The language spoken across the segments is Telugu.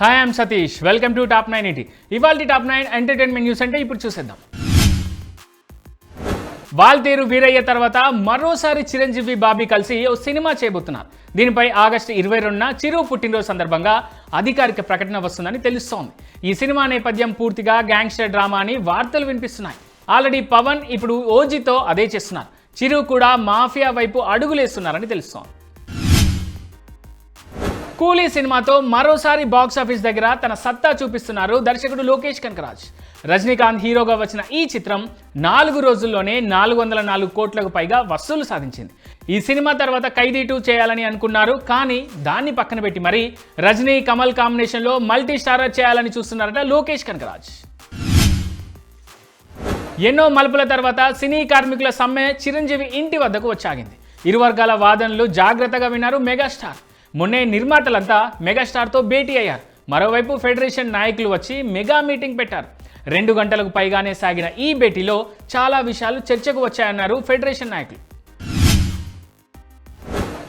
Hi I'm Satish welcome to top nine eighty ఇవాళ టాప్ నైన్ ఎంటర్టైన్మెంట్ న్యూస్ అంటే ఇప్పుడు చూసేద్దాం. వాల్తేరు వీరయ్య తర్వాత మరోసారి చిరంజీవి బాబీ కలిసి ఓ సినిమా చేయబోతున్నారు. దీనిపై ఆగస్టు ఇరవై రెండున చిరు పుట్టినరోజు సందర్భంగా అధికారిక ప్రకటన వస్తుందని తెలుస్తోంది. ఈ సినిమా నేపథ్యం పూర్తిగా గ్యాంగ్స్టర్ డ్రామా అని వార్తలు వినిపిస్తున్నాయి. ఆల్రెడీ పవన్ ఇప్పుడు ఓజీతో అదే చేస్తున్నారు. చిరు కూడా మాఫియా వైపు అడుగులేస్తున్నారని తెలుస్తోంది. కూలీ సినిమాతో మరోసారి బాక్స్ ఆఫీస్ దగ్గర తన సత్తా చూపిస్తున్నారు దర్శకుడు లోకేష్ కనకరాజ్. రజనీకాంత్ హీరోగా వచ్చిన ఈ చిత్రం నాలుగు రోజుల్లోనే నాలుగు వందల నాలుగు కోట్లకు పైగా వసూలు సాధించింది. ఈ సినిమా తర్వాత ఖైదీ టూ చేయాలని అనుకున్నారు కానీ దాన్ని పక్కన పెట్టి మరీ రజనీ కమల్ కాంబినేషన్లో మల్టీ స్టారర్ చేయాలని చూస్తున్నారట లోకేష్ కనకరాజ్. ఎన్నో మలుపుల తర్వాత సినీ కార్మికుల సమ్మె చిరంజీవి ఇంటి వద్దకు వచ్చాగింది. ఇరు వర్గాల వాదనలు జాగ్రత్తగా విన్నారు మెగాస్టార్. మొన్నే నిర్మాతలంతా మెగాస్టార్తో భేటీ అయ్యారు. మరోవైపు ఫెడరేషన్ నాయకులు వచ్చి మెగా మీటింగ్ పెట్టారు. రెండు గంటలకు పైగానే సాగిన ఈ భేటీలో చాలా విషయాలు చర్చకు వచ్చాయన్నారు ఫెడరేషన్ నాయకులు.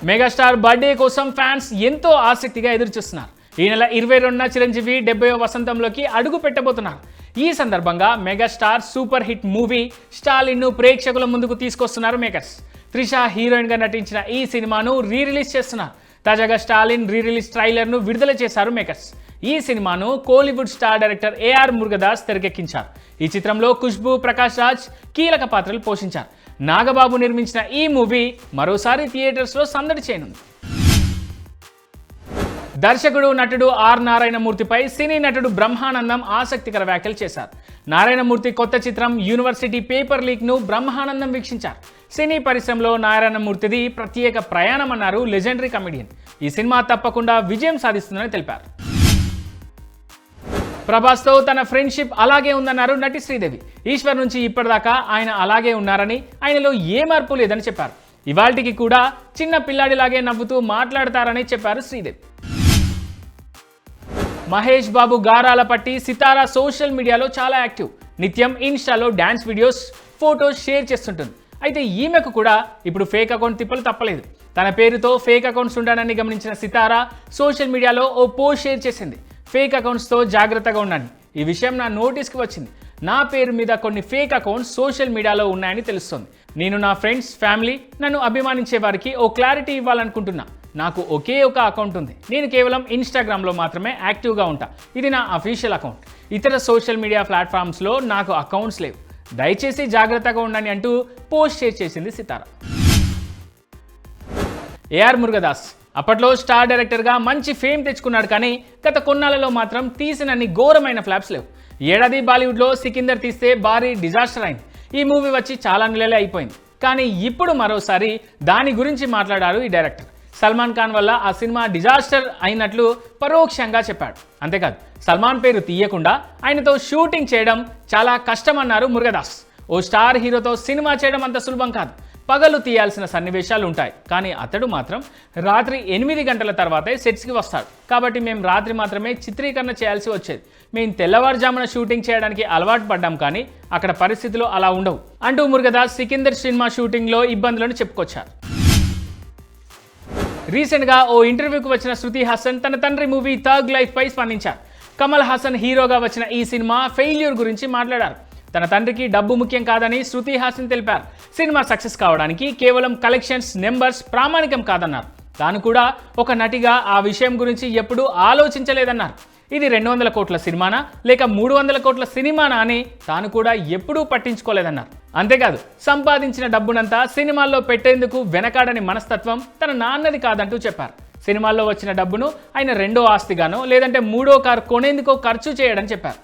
మెగాస్టార్ బర్త్డే కోసం ఫ్యాన్స్ ఎంతో ఆసక్తిగా ఎదురుచూస్తున్నారు. ఈ నెల ఇరవై రెండున చిరంజీవి డెబ్బై వసంతంలోకి అడుగు పెట్టబోతున్నారు. ఈ సందర్భంగా మెగాస్టార్ సూపర్ హిట్ మూవీ స్టాలిన్ను ప్రేక్షకుల ముందుకు తీసుకొస్తున్నారు మేకర్స్. త్రిష హీరోయిన్గా నటించిన ఈ సినిమాను రీ రిలీజ్ చేస్తున్నారు. తాజాగా స్టాలిన్ రీ రిలీజ్ ట్రైలర్ను విడుదల చేశారు మేకర్స్ ఈ సినిమాను కోలీవుడ్ స్టార్ డైరెక్టర్ ఏఆర్ మురుగదాస్ తెరకెక్కించారు. ఈ చిత్రంలో ఖుష్బు ప్రకాష్ రాజ్ కీలక పాత్రలు పోషించారు. నాగబాబు నిర్మించిన ఈ మూవీ మరోసారి థియేటర్స్లో సందడి చేయనుంది. దర్శకుడు నటుడు ఆర్ నారాయణమూర్తిపై సినీ నటుడు బ్రహ్మానందం ఆసక్తికర వ్యాఖ్యలు చేశారు. నారాయణమూర్తి కొత్త చిత్రం యూనివర్సిటీ పేపర్ లీక్ను బ్రహ్మానందం వీక్షించారు. సినీ పరిశ్రమలో నారాయణమూర్తిది ప్రత్యేక ప్రయాణం అన్నారు లెజెండరీ కమెడియన్. ఈ సినిమా తప్పకుండా విజయం సాధిస్తుందని తెలిపారు. ప్రభాస్తో తన ఫ్రెండ్షిప్ అలాగే ఉందన్నారు నటి శ్రీదేవి. ఈశ్వర్ నుంచి ఇప్పటిదాకా ఆయన అలాగే ఉన్నారని ఆయనలో ఏ మార్పు లేదని చెప్పారు. ఇవాల్టికి కూడా చిన్న పిల్లాడిలాగే నవ్వుతూ మాట్లాడతారని చెప్పారు శ్రీదేవి. మహేష్ బాబు గారాల పట్టి సితారా సోషల్ మీడియాలో చాలా యాక్టివ్. నిత్యం ఇన్స్టాలో డ్యాన్స్ వీడియోస్ ఫొటోస్ షేర్ చేస్తుంటుంది. అయితే ఈమెకు కూడా ఇప్పుడు ఫేక్ అకౌంట్ తిప్పలు తప్పలేదు. తన పేరుతో ఫేక్ అకౌంట్స్ ఉండాలని గమనించిన సితారా సోషల్ మీడియాలో ఓ పోస్ట్ షేర్ చేసింది. ఫేక్ అకౌంట్స్తో జాగ్రత్తగా ఉండండి. ఈ విషయం నా నోటీస్కి వచ్చింది. నా పేరు మీద కొన్ని ఫేక్ అకౌంట్స్ సోషల్ మీడియాలో ఉన్నాయని తెలుస్తోంది. నేను నా ఫ్రెండ్స్ ఫ్యామిలీ నన్ను అభిమానించే వారికి ఓ క్లారిటీ ఇవ్వాలనుకుంటున్నా. నాకు ఒకే ఒక అకౌంట్ ఉంది. నేను కేవలం ఇన్స్టాగ్రామ్లో మాత్రమే యాక్టివ్గా ఉంటా. ఇది నా అఫీషియల్ అకౌంట్ ఇతర సోషల్ మీడియా ప్లాట్ఫామ్స్లో నాకు అకౌంట్స్ లేవు. దయచేసి జాగ్రత్తగా ఉండండి అంటూ పోస్ట్ షేర్ చేసింది సితారా. ఏఆర్ మురుగదాస్. అప్పట్లో స్టార్ డైరెక్టర్గా మంచి ఫేమ్ తెచ్చుకున్నాడు కానీ గత కొన్నాళ్ళలో మాత్రం తీసినన్ని ఘోరమైన ఫ్లాప్స్ లేవు. ఏడాది బాలీవుడ్లో సికిందర్ తీస్తే భారీ డిజాస్టర్ అయింది. ఈ మూవీ వచ్చి చాలా నెలలే అయిపోయింది. కానీ ఇప్పుడు మరోసారి దాని గురించి మాట్లాడారు ఈ డైరెక్టర్ సల్మాన్ ఖాన్ వల్ల ఆ సినిమా డిజాస్టర్ అయినట్లు పరోక్షంగా చెప్పాడు. అంతేకాదు సల్మాన్ పేరు తీయకుండా ఆయనతో షూటింగ్ చేయడం చాలా కష్టమన్నారు మురుగదాస్. ఓ స్టార్ హీరోతో సినిమా చేయడం అంత సులభం కాదు. పగలు తీయాల్సిన సన్నివేశాలు ఉంటాయి. కానీ అతడు మాత్రం రాత్రి ఎనిమిది గంటల తర్వాతే సెట్స్కి వస్తాడు. కాబట్టి మేము రాత్రి మాత్రమే చిత్రీకరణ చేయాల్సి వచ్చేది. మేము తెల్లవారుజామున షూటింగ్ చేయడానికి అలవాటు పడ్డాం కానీ అక్కడ పరిస్థితులు అలా ఉండవు. అంటూ మురుగదాస్ సికిందర్ సినిమా షూటింగ్లో ఇబ్బందులను చెప్పుకొచ్చారు. రీసెంట్గా ఓ ఇంటర్వ్యూకి వచ్చిన శృతి హాసన్ తన తండ్రి మూవీ థర్గ్ లైఫ్ పై స్పందించారు. కమల్ హాసన్ హీరోగా వచ్చిన ఈ సినిమా ఫెయిల్యూర్ గురించి మాట్లాడారు. తన తండ్రికి డబ్బు ముఖ్యం కాదని శృతి హాసన్ తెలిపారు. సినిమా సక్సెస్ కావడానికి కేవలం కలెక్షన్స్ నెంబర్స్ ప్రామాణికం కాదన్నారు. తాను కూడా ఒక నటిగా ఆ విషయం గురించి ఎప్పుడూ ఆలోచించలేదన్నారు. ఇది రెండు వందల కోట్ల సినిమానా లేక మూడు వందల కోట్ల సినిమానా అని తాను కూడా ఎప్పుడూ పట్టించుకోలేదన్నారు. అంతేకాదు సంపాదించిన డబ్బునంతా సినిమాల్లో పెట్టేందుకు వెనకాడని మనస్తత్వం తన నాన్నది కాదంటూ చెప్పారు. సినిమాల్లో వచ్చిన డబ్బును ఆయన రెండో ఆస్తిగానో లేదంటే మూడో కారు కొనేందుకో ఖర్చు చేయడని చెప్పారు.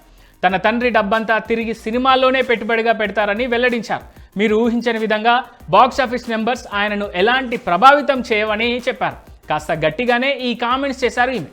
తన తండ్రి డబ్బంతా తిరిగి సినిమాల్లోనే పెట్టుబడిగా పెడతారని వెల్లడించారు. మీరు ఊహించని విధంగా బాక్స్ ఆఫీస్ నెంబర్స్ ఆయనను ఎలాంటి ప్రభావితం చేయవని చెప్పారు. కాస్త గట్టిగానే ఈ కామెంట్స్ చేశారు ఈమె.